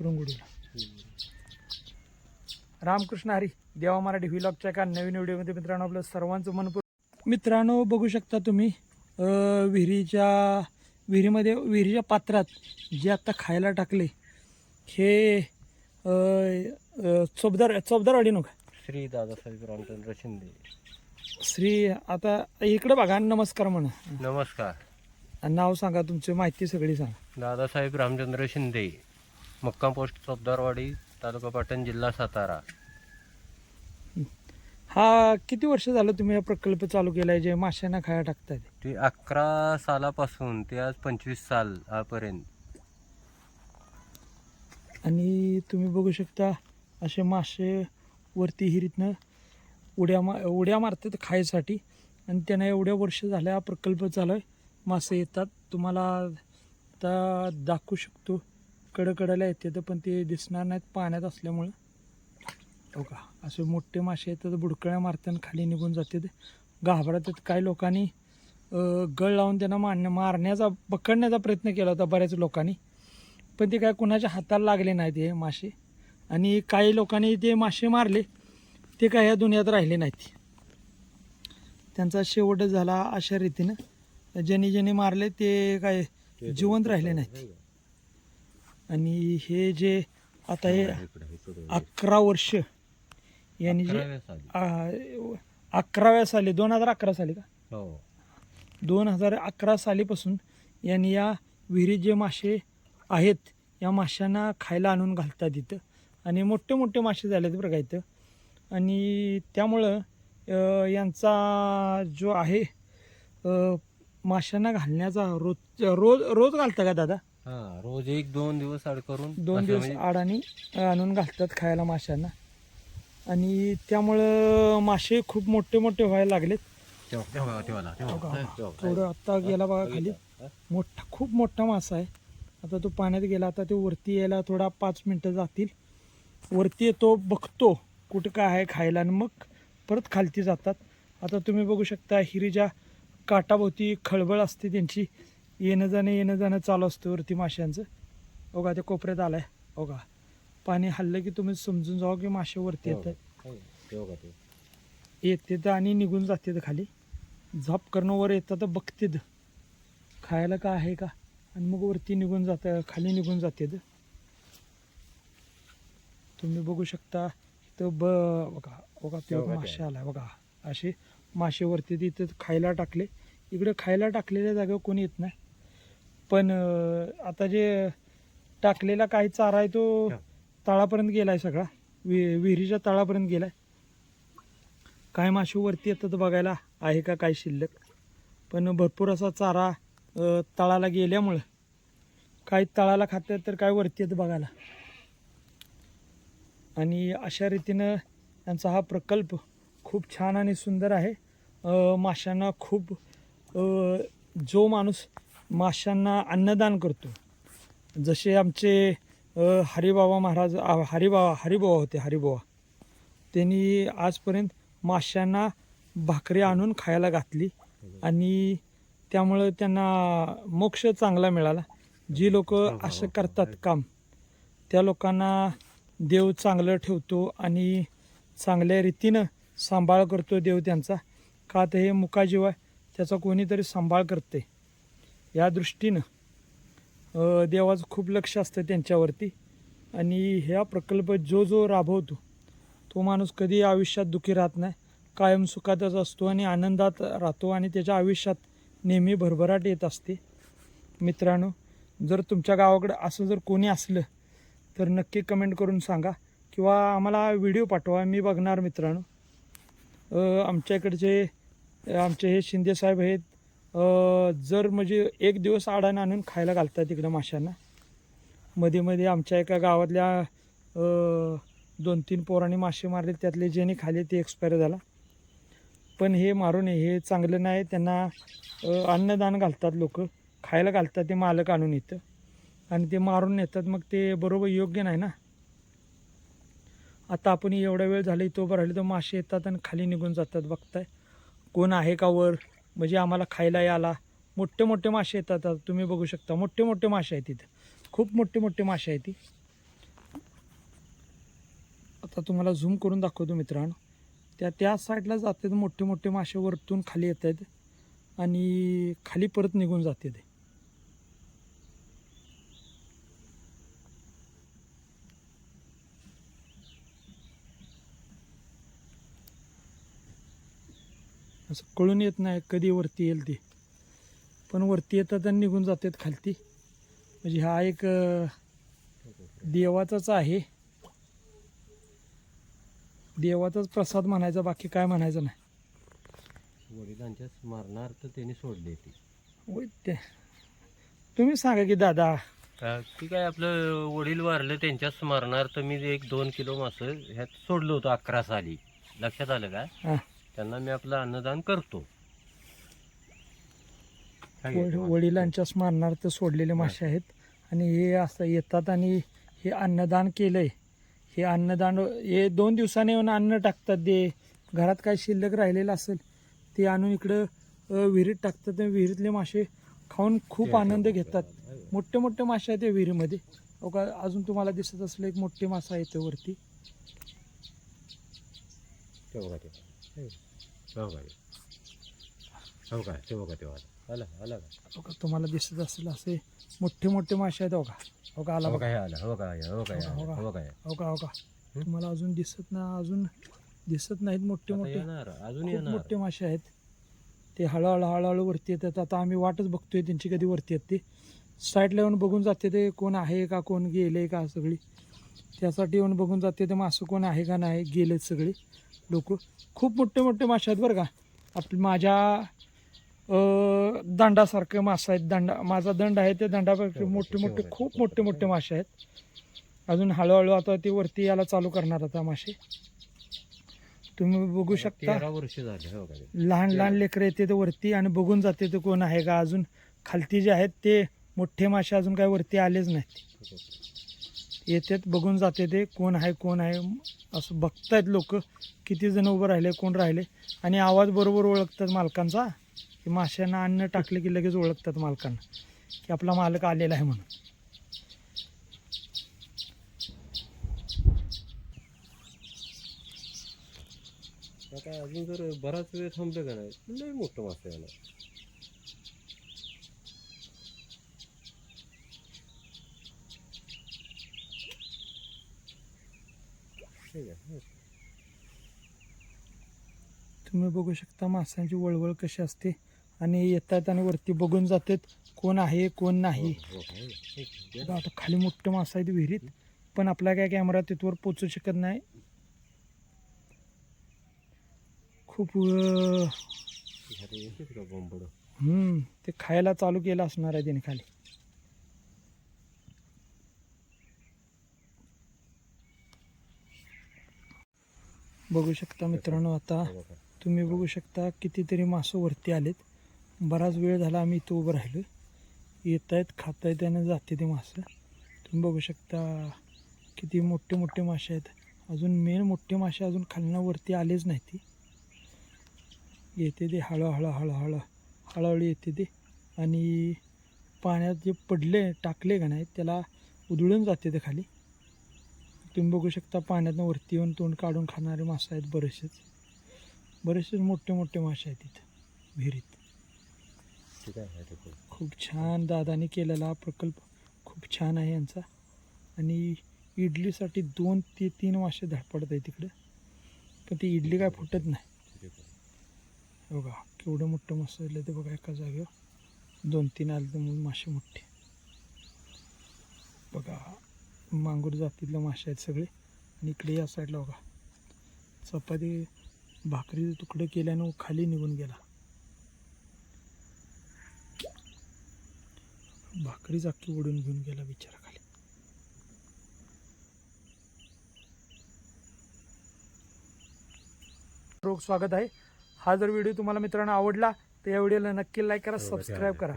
सुरंगुडीला रामकृष्ण हरी देवा मराठी व्हिलॉगच्या एका नवीन व्हिडिओमध्ये मित्रांनो आपलं सर्वांचं मनपूर्वक मित्रांनो बघू शकता तुम्ही विहिरीच्या विहिरीमध्ये विहिरीच्या पात्रात जे आता खायला टाकले हे चोपदार चोपदारवाडी नका. श्री दादासाहेब रामचंद्र शिंदे. श्री आता इकडं बघा नमस्कार म्हणा. नमस्कार. नाव सांगा तुमची माहिती सगळी सांगा. दादासाहेब रामचंद्र शिंदे. मुक्काम पोस्ट चौदारवाडी तालुका पाटण जिल्हा सातारा. हा किती वर्ष झालं तुम्ही हा प्रकल्प चालू केलाय जे माशांना खाया टाकताय? ते अकरा सालापासून ते आज पंचवीस साल पर्यंत आणि तुम्ही बघू शकता असे मासे वरती हिरीतनं उड्या मा उड्या मारतात खायसाठी. आणि त्यांना एवढ्या वर्ष झाल्या हा प्रकल्प चालू आहे मासे येतात. तुम्हाला आता दाखवू शकतो. कडकडाला येते तर पण ते दिसणार नाहीत पाण्यात असल्यामुळं. हो का? असे मोठे मासे येतात बुडकळ्या मारताना खाली निघून जातात घाबरतात काही लोकांनी गळ लावून त्यांना मारण्या मारण्याचा पकडण्याचा प्रयत्न केला होता बऱ्याच लोकांनी. पण ते काय कुणाच्या हाताला लागले नाहीत हे मासे. आणि काही लोकांनी ते मासे मारले ते काय या दुनियात राहिले नाहीत. त्यांचा शेवटच झाला अशा रीतीनं. ज्यांनी ज्यांनी मारले ते काय जिवंत राहिले नाहीत. आणि हे जे आता हे अकरा वर्ष यांनी जे अकराव्या साली. आ, अकराव्या साली दोन हजार अकरा साली का? हो. दोन हजार अकरा सालीपासून यांनी या विहिरीत जे मासे आहेत या माशांना खायला आणून घालतात इथं. आणि मोठे मोठे मासे झालेत बरं का इथं. आणि त्यामुळं अ, यांचा जो आहे अ, माशांना घालण्याचा रोज रोज रोज घालता का दादा? हा रोज एक दोन दिवस आड करून दोन दिवस म्हणजे- आडाने आणून घालतात खायला माशांना. आणि त्यामुळं मासे खूप मोठे मोठे व्हायला लागलेत. थोडं आत्ता गेला बघा खाली. मोठा खूप मोठा मासा आहे. आता तो पाण्यात गेला आता ते वरती यायला थोडा पाच मिनटं जातील. वरती येतो बघतो कुठं काय आहे खायला आणि मग परत खालती जातात. आता तुम्ही बघू शकता हिरीच्या काटाभोवती खळबळ असते त्यांची. येणं जाणं येणं जाणं चालू असतं वरती माशांचं. बघा ते कोपऱ्यात आलाय. बघा पाणी हल्लं की तुम्ही समजून जावा की मासे वरती हो, तेव्हा का ते. येते तर आणि निघून जाते खाली. झाप करणं वर येतं तर बघतेत. खायला का आहे का? आणि मग वरती निघून जात खाली निघून जाते तुम्ही बघू शकता तर ब बघा बघा ते मासे आलाय बघा. असे मासे वरती तिथे खायला टाकले. इकडे खायला टाकलेल्या जागेवर कोणी येत नाही. पण अं, आता जे टाकलेला काही चारा आहे तो हा. तळापर्यंत गेलाय सगळा. वि विहिरीच्या तळापर्यंत गेलाय. काय मासे वरती येतात बघायला आहे का काय शिल्लक. पण भरपूर असा चारा अ, तळाला गेल्यामुळं काही तळाला खातात तर काय वरती येतं बघायला. आणि अशा रीतीनं यांचा हा प्रकल्प खूप छान आणि सुंदर आहे. अ, माशांना खूप अ, जो माणूस माशांना अन्नदान करतो. जसे आमचे हरिबाबा महाराज हरिबाबा हरिबाबा होते हरिबाबा त्यांनी आजपर्यंत माशांना भाकरी आणून खायला घातली आणि त्यामुळं त्यांना मोक्ष चांगला मिळाला. जी लोक असं करतात काम त्या लोकांना देव चांगलं ठेवतो आणि चांगल्या रीतीनं सांभाळ करतो देव त्यांचा. का तर हे मुकाजीव आहे त्याचा कोणीतरी सांभाळ करते या दृष्टीनं देवाचं खूप लक्ष असतं त्यांच्यावरती. आणि ह्या प्रकल्प जो जो राबवतो तो माणूस कधी आयुष्यात दुःखी राहत नाही. कायम सुखातच असतो आणि आनंदात राहतो आणि त्याच्या आयुष्यात नेहमी भरभराट येत असते. मित्रांनो जर तुमच्या गावाकडं असं जर कोणी असलं तर नक्की कमेंट करून सांगा किंवा आम्हाला व्हिडिओ पाठवा. मी बघणार मित्रांनो. आमच्या इकडचे आमचे हे शिंदे साहेब आहेत जर म्हणजे एक दिवस आडाने आणून खायला घालतात तिकडं माशांना. मध्ये मध्ये आमच्या एका गावातल्या दोन तीन पोरांनी मासे मारले त्यातले ज्याने खाले ते एक्सपायर झाला. पण हे मारू नये हे चांगलं नाही त्यांना अन्नदान घालतात लोक. खायला घालतात ते मालक आणून इथं. आणि ते मारून नेतात मग ते बरोबर योग्य नाही ना. आता आपण एवढा वेळ झाला इथं उभं राहिलं तर मासे येतात आणि खाली निघून जातात बघताय. कोण आहे का वर? म्हणजे आम्हाला खायला याला. मोठे मोठे मासे येतात. तुम्ही बघू शकता मोठे मोठे मासे आहेत तिथं. खूप मोठे मोठे मासे आहेत ती. आता तुम्हाला झूम करून दाखवतो मित्रांनो. त्या त्या साईडला जातात मोठे मोठे मासे वरतून खाली येतात. आणि खाली परत निघून जाते ते असं कळून येत नाही कधी वरती येईल ते. पण वरती येतात आणि निघून जातात खालती. म्हणजे हा एक देवाचाच आहे. देवाचाच प्रसाद म्हणायचा बाकी काय म्हणायचं नाही. वडिलांच्या स्मरणार्थ त्यांनी सोडली ती. होय ते. तुम्ही सांगा की दादा. ती काय आपलं वडील वारलं त्यांच्या स्मरणार्थ मी एक दोन किलो मास ह्यात सोडलं होतं अकरा साली. लक्षात आलं का? हा. त्यांना मी आपलं अन्नदान करतो? वडिलांच्या स्मरणार्थ सोडलेले मासे आहेत. आणि हे असं येतात आणि हे अन्नदान केलंय. हे अन्नदान हे दोन दिवसाने येऊन अन्न टाकतात. ते घरात काय शिल्लक राहिलेलं असेल ते आणून इकडं विहिरीत टाकतात. विहिरीतले मासे खाऊन खूप आनंद घेतात. मोठे मोठे मासे आहेत या विहिरीमध्ये. हो का? अजून तुम्हाला दिसत असलं एक मोठे मासा येते वरती. ते बघा ते. हे, हो का? ते? हो का ते बघा तेव्हा आलं आलं का? हो का? तुम्हाला दिसत असेल असे मोठे मोठे मासे आहेत हो का? हो का? आला हो बघा. काय आलं. हो काय हो काय हो का? हो काय हो. का? हो का? तुम्हाला अजून दिसत ना अजून दिसत नाहीत मोठे आता मोठे. येणार. अजून खूप येणार. मोठे मासे आहेत. ते हळूहळू हळूहळू वरती येतात. आता आम्ही वाटच बघतोय त्यांची कधी वरती येत ते. साईडला येऊन बघून जाते ते कोण आहे का कोण गेले का सगळी. त्यासाठी येऊन बघून जाते ते मासं कोण आहे का नाही गेलेत सगळे. लोक खूप मोठे मोठे मासे आहेत बरं का. आप माझ्या दंडासारखे मासे आहेत दंडा माझा दंड आहे ते दंडापेक्षा मोठे मोठे खूप मोठे मोठे मासे आहेत. अजून हळूहळू आता ते वरती यायला चालू करणार आता मासे. तुम्ही बघू शकता. हो लहान लहान लेकरं येते ते वरती आणि बघून जाते ते कोण आहे का. अजून खालती जे आहेत ते मोठे मासे अजून काय वरती आलेच नाहीत. येतात बघून जाते ते कोण आहे कोण आहे. असं बघतायत लोक. किती जण उभं राहिले कोण राहिले. आणि आवाज बरोबर ओळखतात मालकांचा. की माशांना अन्न टाकले की लगेच ओळखतात मालकांना. की आपला मालक आलेला आहे म्हणून. काय अजून जर बराच वेळ थांबलं का नाही? लय मोठं मासे तुम्ही बघू शकता माशांची वळवळ कशी असते आणि येतात आणि वरती बघून जातात कोण आहे कोण नाही. हो, हो, हो. आता खाली मोठं मासा आहे विहिरीत पण आपला काय कॅमेरा तिथवर पोचू शकत नाही. खूप ते खायला चालू केलं असणार आहे त्याने खाली. बघू शकता मित्रांनो आता तुम्ही बघू शकता कितीतरी मासं वरती आलेत. बराच वेळ झाला आम्ही इथं उभं राहिलो. येत आहेत खात आहेत आणि जाते ते मासं. तुम्ही बघू शकता किती मोठे मोठे मासे आहेत. अजून मेन मोठे मासे अजून खालना आलेच नाही ती. येते ते हळूहळू हळूहळू हळूहळू येते ते. आणि पाण्यात जे पडले टाकले का नाही त्याला उधळून जाते ते खाली. तुम्ही बघू शकता पाण्यातनं वरती येऊन तोंड काढून खाणारे मासे आहेत बरेचसेच. बरेचसे मोठे मोठे मासे आहेत इथं विहिरीत. खूप. छान दादाने केलेला हा प्रकल्प खूप छान आहे यांचा. आणि इडलीसाठी दोन ते तीन मासे धडपडत आहे तिकडं पण ती इडली काय फुटत नाही. हे बघा केवढं मोठं मासे आलं ते बघा एका जागेवर. दोन तीन आले तर म्हणून मासे मोठे. बघा. मांगूर जातीतले मासे आहेत सगळे. आणि इकडे या साईडला बघा. चपाती भाकरी तुकडे केल्यानं खाली निघून गेला. भाकरी चाकी उडून घेऊन गेला बिचारा खाली रोग स्वागत आहे. हा जर व्हिडिओ तुम्हाला मित्रांनो आवडला तर या व्हिडिओला नक्की लाईक करा सबस्क्राईब करा.